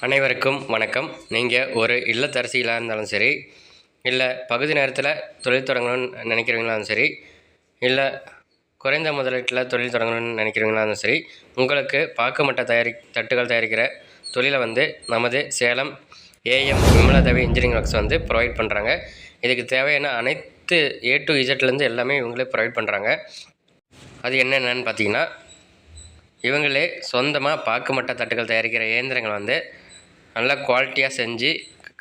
அனைவருக்கும் வணக்கம். நீங்கள் ஒரு இல்லத்தரசிகளாக இருந்தாலும் சரி இல்லை பகுதி நேரத்தில் தொழில் தொடங்கணும்னு நினைக்கிறவங்களாலும் சரி இல்லை குறைந்த முதலீட்டில் தொழில் தொடங்கணும்னு நினைக்கிறவங்களாலும் சரி உங்களுக்கு பாக்குமட்ட தயாரி தட்டுகள் தயாரிக்கிற தொழிலை வந்து நமது Salem AM Vimaladevi engineering works வந்து ப்ரொவைட் பண்ணுறாங்க இதுக்கு தேவையான அனைத்து ஏ டு இசட்லேருந்து எல்லாமே இவங்களே ப்ரொவைட் பண்ணுறாங்க அது என்னென்னு பார்த்தீங்கன்னா இவங்களே சொந்தமாக பாக்குமட்ட தட்டுகள் தயாரிக்கிற இயந்திரங்கள் வந்து நல்ல குவாலிட்டியாக செஞ்சு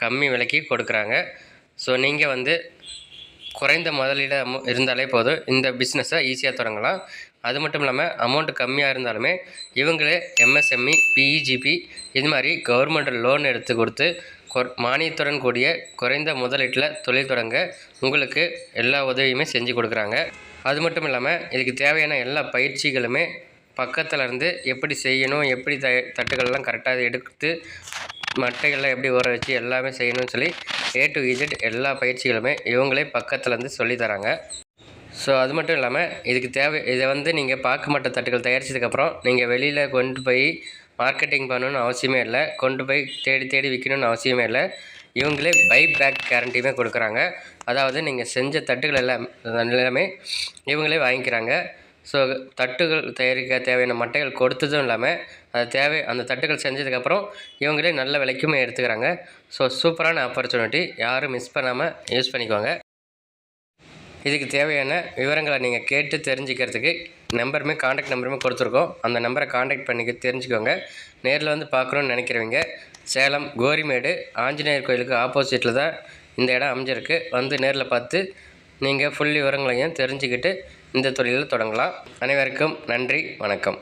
கம்மி விலைக்கு கொடுக்குறாங்க. ஸோ நீங்கள் வந்து குறைந்த முதலீடு அமௌ இருந்தாலே போதும். இந்த பிஸ்னஸை ஈஸியாக தொடங்கலாம். அது மட்டும் இல்லாமல் அமௌண்ட் கம்மியாக இருந்தாலுமே இவங்களே எம்எஸ்எம்இ பிஇஜிபி இது மாதிரி கவர்மெண்ட் லோன் எடுத்து கொடுத்து கொ மானியத்துடன் கூடிய குறைந்த முதலீட்டில் தொழில் தொடங்க உங்களுக்கு எல்லா உதவியுமே செஞ்சு கொடுக்குறாங்க. அது மட்டும் இல்லாமல் இதுக்கு தேவையான எல்லா பயிற்சிகளுமே பக்கத்தில் இருந்து எப்படி செய்யணும் எப்படி த தட்டுகள்லாம் கரெக்டாக எடுத்து மட்டைகள்லாம் எப்படி ஊற வச்சு எல்லாமே செய்யணும்னு சொல்லி ஏ டு இஜெட் எல்லா பயிற்சிகளுமே இவங்களே பக்கத்தில் இருந்து சொல்லித் தராங்க. ஸோ அது மட்டும் இல்லாமல் இதுக்கு தேவை இதை வந்து நீங்கள் பாக்குமட்ட தட்டுகள் தயாரித்ததுக்கப்புறம் நீங்கள் வெளியில் கொண்டு போய் மார்க்கெட்டிங் பண்ணணும்னு அவசியமே இல்லை. கொண்டு போய் தேடி தேடி விற்கணும்னு அவசியமே இல்லை. இவங்களே பை பேக் கேரண்டியுமே கொடுக்குறாங்க. அதாவது நீங்கள் செஞ்ச தட்டுகள் எல்லாம் எல்லாமே இவங்களே வாங்கிக்கிறாங்க. ஸோ தட்டுகள் தயாரிக்க தேவையான மட்டைகள் கொடுத்ததும் இல்லாமல் அது தேவை அந்த தட்டுகள் செஞ்சதுக்கப்புறம் இவங்களே நல்ல விலைக்குமே எடுத்துக்கிறாங்க. ஸோ சூப்பரான ஆப்பர்ச்சுனிட்டி யாரும் மிஸ் பண்ணாமல் யூஸ் பண்ணிக்கோங்க. இதுக்கு தேவையான விவரங்களை நீங்கள் கேட்டு தெரிஞ்சுக்கிறதுக்கு நம்பருமே காண்டாக்ட் நம்பருமே கொடுத்துருக்கோம். அந்த நம்பரை காண்டாக்ட் பண்ணிக்க தெரிஞ்சுக்கோங்க. நேரில் வந்து பார்க்கணுன்னு நினைக்கிறவங்க சேலம் கோரிமேடு ஆஞ்சநேயர் கோயிலுக்கு ஆப்போசிட்டில் தான் இந்த இடம் அமைஞ்சிருக்கு. வந்து நேரில் பார்த்து நீங்கள் ஃபுல் விவரங்களையும் தெரிஞ்சுக்கிட்டு இந்த தொழிலில் தொடங்கலாம். அனைவருக்கும் நன்றி வணக்கம்.